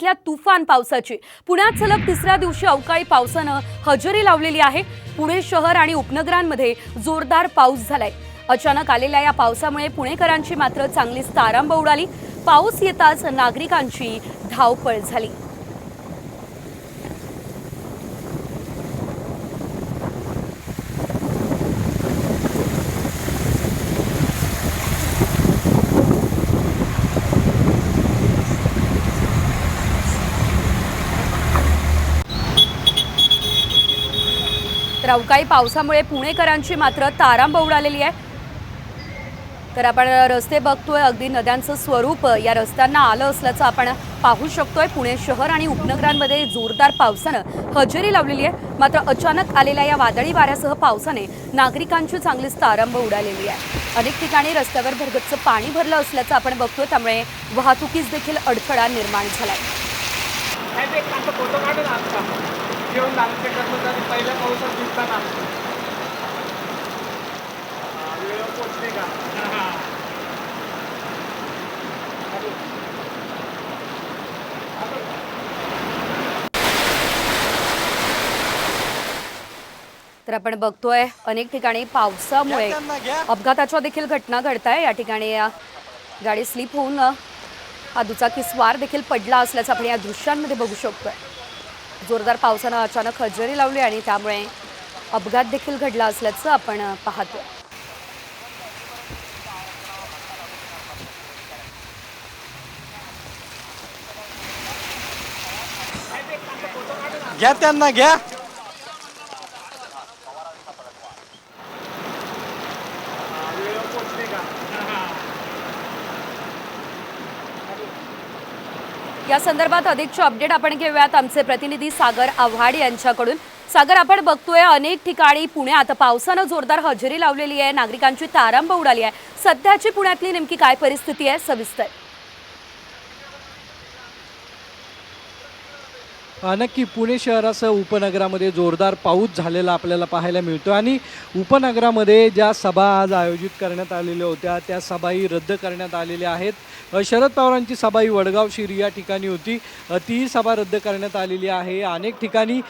पुण्यातल्या तुफान पावसाची. पुण्यात सलग तिसऱ्या दिवशी अवकाळी पावसानं हजेरी लावलेली आहे. पुणे शहर आणि उपनगरांमध्ये जोरदार पाऊस झालाय. अचानक आलेल्या या पावसामुळे पुणेकरांची मात्र चांगलीच तारांब उडाली. पाऊस येताच नागरिकांची धावपळ झाली. अवकाळी पावसामुळे पुणेकरांची मात्र तारांब उडालेली आहे. तर आपण रस्ते बघतोय अगदी नद्यांचं स्वरूप या रस्त्यांना आलं असल्याचं आपण पाहू शकतोय. पुणे शहर आणि उपनगरांमध्ये जोरदार पावसानं हजेरी लावलेली आहे. मात्र अचानक आलेल्या या वादळी वाऱ्यासह पावसाने नागरिकांची चांगलीच तारांब उडालेली आहे. अनेक ठिकाणी रस्त्यावर भरगतचं पाणी भरलं असल्याचं आपण बघतोय. त्यामुळे वाहतुकीस देखील अडथळा निर्माण झालाय. आहे घेऊन आमचे कर्मचारी पहिल्या पावसात दिसताना. वेळ पोचते का? तर आपण बघतोय अनेक ठिकाणी पावसामुळे अपघाताच्या देखील घटना घडत आहे या ठिकाणी गाडी स्लिप होऊन हा दुचाकी स्वार देखील पडला असल्याचं आपण या दृश्यांमध्ये बघू शकतोय. जोरदार पावसानं अचानक हजेरी लावली आणि त्यामुळे अपघात देखील घडला असल्याचं आपण पाहतो घ्या त्यांना घ्या. या संदर्भात अधिकचे अपडेट आपण घेऊयात. आमचे प्रतिनिधी सागर आव्हाड यांच्याकडून. सागर आपण बघतोय अनेक ठिकाणी पुण्यात पावसानं जोरदार हजेरी लावलेली आहे. नागरिकांची तारांब उडाली आहे. सध्याची पुण्यातली नेमकी काय परिस्थिती आहे? सविस्तर. नक्की पुणे शहरासह उपनगरामध्ये जोरदार पाऊस झालेला आपल्याला पाहायला मिळतो आणि उपनगरामध्ये ज्या सभा आज आयोजित करण्यात आलेल्या होत्या त्या सभाही रद्द करण्यात आलेल्या आहेत. शरद पवारांची सभा ही वडगाव शिरी या ठिकाणी होती. तीही सभा रद्द करण्यात आलेली आहे. अनेक ठिकाणी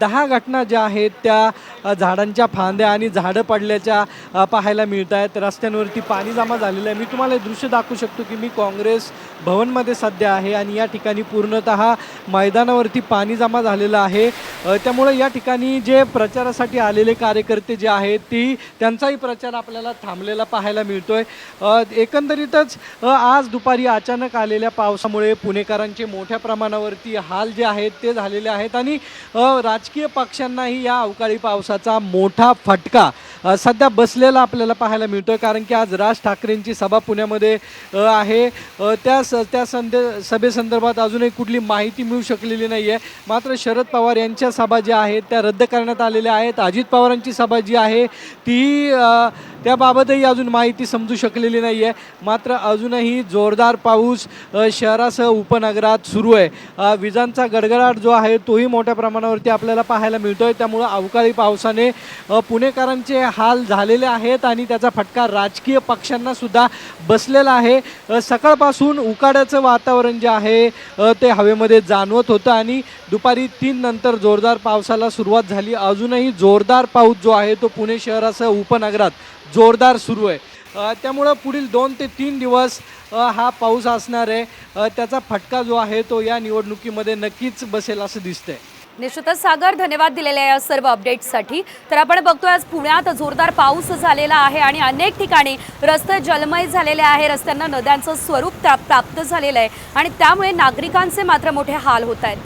दहा घटना ज्या आहेत त्या झाडांच्या फांद्या आणि झाडं पडल्याच्या पाहायला मिळत आहेत रस्त्यांवरती पाणी जमा झालेलं आहे. मी तुम्हाला हे दृश्य दाखवू शकतो की मी काँग्रेस भवनमध्ये सध्या आहे आणि या ठिकाणी पूर्णतः मैदानावरती पाणी जमा झालेलं आहे. त्यामुळे या ठिकाणी जे प्रचारासाठी आलेले कार्यकर्ते जे आहेत ती त्यांचाही प्रचार आपल्याला थांबलेला पाहायला मिळतोय. एकंदरीतच आज दुपारी अचानक आलेल्या पावसामुळे पुणेकरांचे मोठ्या प्रमाणावरती हाल जे आहेत ते झालेले आहेत. आणि राजकीय पक्षांनाही या अवकाळी पावसाचा मोठा फटका सध्या बसलेला आपल्याला पाहायला मिळतोय कारण की आज राज ठाकरेंची सभा पुण्यामध्ये आहे. त्या स त्या संदे सभेसंदर्भात अजूनही कुठली माहिती मिळू शकलेली नाही आहे मात्र शरद पवार यांच्या सभा ज्या आहेत त्या रद्द करण्यात आलेल्या आहेत. अजित पवारांची सभा जी आहे ती त्याबाबतही अजून माहिती समजू शकलेली नाही आहे मात्र अजूनही जोरदार पाऊस शहरासह उपनगरात सुरू आहे. विजांचा गडगडाट जो आहे तोही मोठ्या प्रमाणावरती आपल्याला पाहायला मिळतो आहे त्यामुळं अवकाळी पावसाने पुणेकरांचे हाल झालेले आहेत आणि त्याचा फटका राजकीय पक्षांनासुद्धा बसलेला आहे. सकाळपासून उकाड्याचं वातावरण जे आहे ते हवेमध्ये जाणवत होतं आणि दुपारी तीन नंतर जोरदार पावसाला सुरुवात झाली. अजूनही जोरदार पाऊस जो आहे तो पुणे शहरासह उपनगरात जोरदार सुरू आहे. त्यामुळं पुढील दोन ते तीन दिवस हा पाऊस असणार आहे. त्याचा फटका जो आहे तो या निवडणुकीमध्ये नक्कीच बसेल असं दिसतंय. निश्चितच सागर धन्यवाद दिलेल्या या सर्व अपडेट्ससाठी. तर आपण बघतोय आज पुण्यात जोरदार पाऊस झालेला आहे आणि अनेक ठिकाणी रस्ते जलमय झालेले आहे. रस्त्यांना नद्यांचं स्वरूप प्रा- प्राप्त झालेलं आहे. आणि त्यामुळे नागरिकांचे मात्र मोठे हाल होत आहेत.